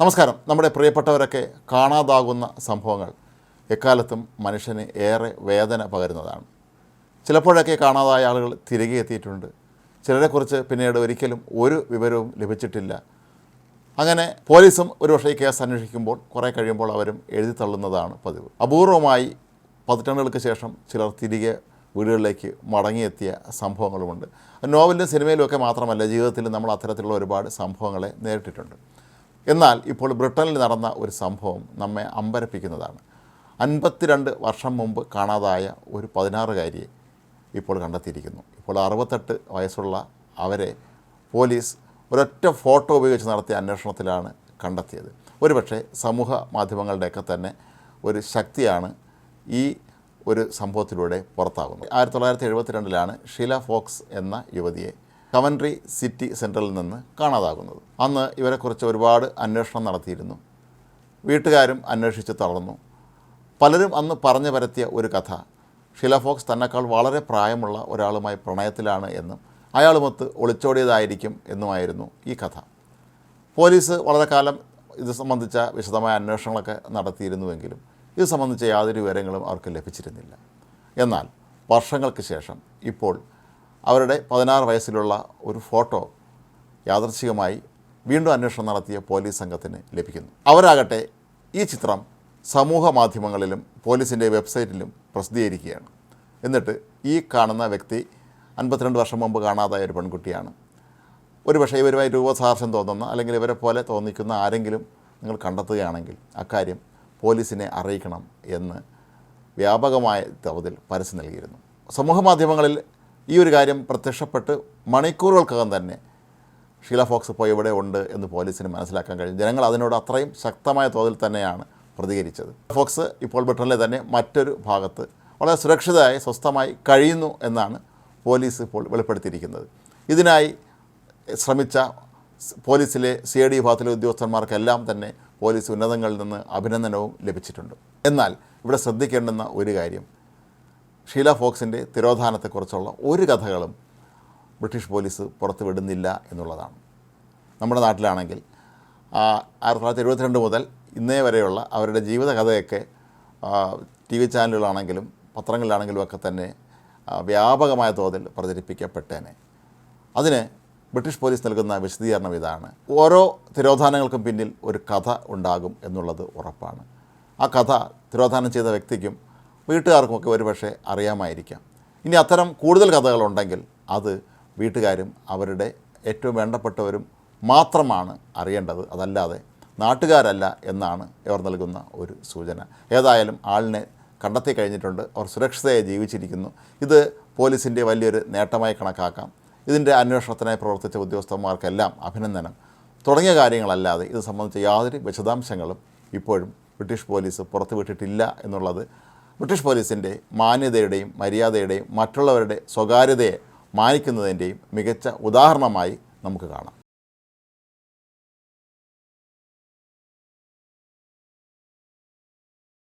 നമസ്കാരം. നമ്മുടെ പ്രിയപ്പെട്ടവരൊക്കെ കാണാതാകുന്ന സംഭവങ്ങൾ. എക്കാലത്തും മനുഷ്യന് ഏറെ വേദന പകരുന്നതാണ്. ചിലപ്പോഴൊക്കെ കാണാതായ ആളുകൾ തിരികെ എത്തിയിട്ടുണ്ട്. ചിലരെക്കുറിച്ച് പിന്നീട് ഒരിക്കലും ഒരു വിവരവും ലഭിച്ചിട്ടില്ല. അങ്ങനെ പോലീസും ഒരുപക്ഷേ ഈ കേസ് അന്വേഷിക്കുമ്പോൾ കുറേ കഴിയുമ്പോൾ അവരും എഴുതി തള്ളുന്നതാണ് പതിവ്. അപൂർവമായി പതിറ്റാണ്ടുകൾക്ക് ശേഷം ചിലർ തിരികെ വീടുകളിലേക്ക് മടങ്ങിയെത്തിയ സംഭവങ്ങളുമുണ്ട്. നോവലിലും സിനിമയിലും ഒക്കെ മാത്രമല്ല ജീവിതത്തിൽ നമ്മൾ അത്തരത്തിലുള്ള ഒരുപാട് സംഭവങ്ങളെ നേരിട്ടിട്ടുണ്ട്. എന്നാൽ ഇപ്പോൾ ബ്രിട്ടനിൽ നടന്ന ഒരു സംഭവം നമ്മെ അമ്പരപ്പിക്കുന്നതാണ്. അൻപത്തിരണ്ട് വർഷം മുമ്പ് കാണാതായ ഒരു പതിനാറുകാരിയെ ഇപ്പോൾ കണ്ടെത്തിയിരിക്കുന്നു. ഇപ്പോൾ അറുപത്തെട്ട് വയസ്സുള്ള അവരെ പോലീസ് ഒരൊറ്റ ഫോട്ടോ ഉപയോഗിച്ച് നടത്തിയ അന്വേഷണത്തിലാണ് കണ്ടെത്തിയത്. ഒരുപക്ഷെ സമൂഹ മാധ്യമങ്ങളുടെയൊക്കെ തന്നെ ഒരു ശക്തിയാണ് ഈ ഒരു സംഭവത്തിലൂടെ പുറത്താകുന്നത്. ആയിരത്തി തൊള്ളായിരത്തി എഴുപത്തിരണ്ടിലാണ് ഷീല ഫോക്സ് എന്ന യുവതിയെ കവൻട്രി സിറ്റി സെന്ററിൽ നിന്ന് കാണാതാകുന്നത്. അന്ന് ഇവരെക്കുറിച്ച് ഒരുപാട് അന്വേഷണം നടത്തിയിരുന്നു. വീട്ടുകാരും അന്വേഷിച്ച് തളർന്നു. പലരും അന്ന് പറഞ്ഞു പരത്തിയ ഒരു കഥ ഷീല ഫോക്സ് തന്നെക്കാൾ വളരെ പ്രായമുള്ള ഒരാളുമായി പ്രണയത്തിലാണ് എന്നും അയാളുമൊത്ത് ഒളിച്ചോടിയതായിരിക്കും എന്നുമായിരുന്നു ഈ കഥ. പോലീസ് വളരെ കാലം ഇത് സംബന്ധിച്ച വിശദമായ അന്വേഷണങ്ങളൊക്കെ നടത്തിയിരുന്നുവെങ്കിലും ഇത് സംബന്ധിച്ച യാതൊരു വിവരങ്ങളും അവർക്ക് ലഭിച്ചിരുന്നില്ല. എന്നാൽ വർഷങ്ങൾക്ക് ശേഷം ഇപ്പോൾ അവരുടെ പതിനാറ് വയസ്സിലുള്ള ഒരു ഫോട്ടോ യാദർച്ഛികമായി വീണ്ടും അന്വേഷണം നടത്തിയ പോലീസ് സംഘത്തിന് ലഭിക്കുന്നു. അവരാകട്ടെ ഈ ചിത്രം സമൂഹ മാധ്യമങ്ങളിലും പോലീസിന്റെ വെബ്സൈറ്റിലും പ്രസിദ്ധീകരിക്കുകയാണ്. എന്നിട്ട് ഈ കാണുന്ന വ്യക്തി അൻപത്തിരണ്ട് വർഷം മുമ്പ് കാണാതായ ഒരു പെൺകുട്ടിയാണ്. ഒരുപക്ഷെ ഇവരുമായി രൂപസാർശം തോന്നുന്ന അല്ലെങ്കിൽ ഇവരെ പോലെ തോന്നിക്കുന്ന ആരെങ്കിലും നിങ്ങൾ കണ്ടെത്തുകയാണെങ്കിൽ അക്കാര്യം പോലീസിനെ അറിയിക്കണം എന്ന് വ്യാപകമായ തോതിൽ പരസ്യം നൽകിയിരുന്നു. സമൂഹ മാധ്യമങ്ങളിൽ ഈ ഒരു കാര്യം പ്രത്യക്ഷപ്പെട്ട് മണിക്കൂറുകൾക്കകം തന്നെ ഷീല ഫോക്സ് ഇപ്പോൾ എവിടെ ഉണ്ട് എന്ന് പോലീസിന് മനസ്സിലാക്കാൻ കഴിയും ജനങ്ങൾ അതിനോട് അത്രയും ശക്തമായ തോതിൽ തന്നെയാണ് പ്രതികരിച്ചത്. ഫോക്സ് ഇപ്പോൾ ബ്രിട്ടനിലെ തന്നെ മറ്റൊരു ഭാഗത്ത് വളരെ സുരക്ഷിതമായി സ്വസ്ഥമായി കഴിയുന്നു എന്നാണ് പോലീസ് ഇപ്പോൾ വെളിപ്പെടുത്തിയിരിക്കുന്നത്. ഇതിനായി ശ്രമിച്ച പോലീസിലെ സി ഐ ഡി വിഭാഗത്തിലെ ഉദ്യോഗസ്ഥന്മാർക്കെല്ലാം തന്നെ പോലീസ് ഉന്നതങ്ങളിൽ നിന്ന് അഭിനന്ദനവും ലഭിച്ചിട്ടുണ്ട്. എന്നാൽ ഇവിടെ ശ്രദ്ധിക്കേണ്ടുന്ന ഒരു കാര്യം ഷീല ഫോക്സിന്റെ തിരോധാനത്തെക്കുറിച്ചുള്ള ഒരു കഥകളും ബ്രിട്ടീഷ് പോലീസ് പുറത്തുവിടുന്നില്ല എന്നുള്ളതാണ്. നമ്മുടെ നാട്ടിലാണെങ്കിൽ ആയിരത്തി തൊള്ളായിരത്തി എഴുപത്തിരണ്ട് മുതൽ ഇന്നേ വരെയുള്ള അവരുടെ ജീവിതകഥയൊക്കെ ടി വി ചാനലുകളാണെങ്കിലും പത്രങ്ങളിലാണെങ്കിലും ഒക്കെ തന്നെ വ്യാപകമായ തോതിൽ പ്രചരിപ്പിക്കപ്പെട്ടേനെ. അതിന് ബ്രിട്ടീഷ് പോലീസ് നൽകുന്ന വിശദീകരണം ഇതാണ്. ഓരോ തിരോധാനങ്ങൾക്കും പിന്നിൽ ഒരു കഥ ഉണ്ടാകും എന്നുള്ളത് ഉറപ്പാണ്. ആ കഥ തിരോധാനം ചെയ്ത വ്യക്തിക്കും വീട്ടുകാർക്കുമൊക്കെ ഒരുപക്ഷെ അറിയാമായിരിക്കാം. ഇനി അത്തരം കൂടുതൽ കഥകളുണ്ടെങ്കിൽ അത് വീട്ടുകാരും അവരുടെ ഏറ്റവും വേണ്ടപ്പെട്ടവരും മാത്രമാണ് അറിയേണ്ടത്. അതല്ലാതെ നാട്ടുകാരല്ല എന്നാണ് ഇവർ നൽകുന്ന ഒരു സൂചന. ഏതായാലും ആളിനെ കണ്ടെത്തി കഴിഞ്ഞിട്ടുണ്ട്. അവർ സുരക്ഷിതയായി ജീവിച്ചിരിക്കുന്നു. ഇത് പോലീസിന്റെ വലിയൊരു നേട്ടമായി കണക്കാക്കാം. ഇതിന്റെ അന്വേഷണത്തിനായി പ്രവർത്തിച്ച ഉദ്യോഗസ്ഥന്മാർക്കെല്ലാം അഭിനന്ദനം. തുടങ്ങിയ കാര്യങ്ങളല്ലാതെ ഇത് സംബന്ധിച്ച യാതൊരു വിശദാംശങ്ങളും ഇപ്പോഴും ബ്രിട്ടീഷ് പോലീസ് പുറത്തുവിട്ടിട്ടില്ല എന്നുള്ളത് ബ്രിട്ടീഷ് പോലീസിന്റെ മാന്യതയുടെയും മര്യാദയുടെയും മറ്റുള്ളവരുടെ സ്വകാര്യതയെ മാനിക്കുന്നതിന്റെയും മികച്ച ഉദാഹരണമായി നമുക്ക് കാണാം.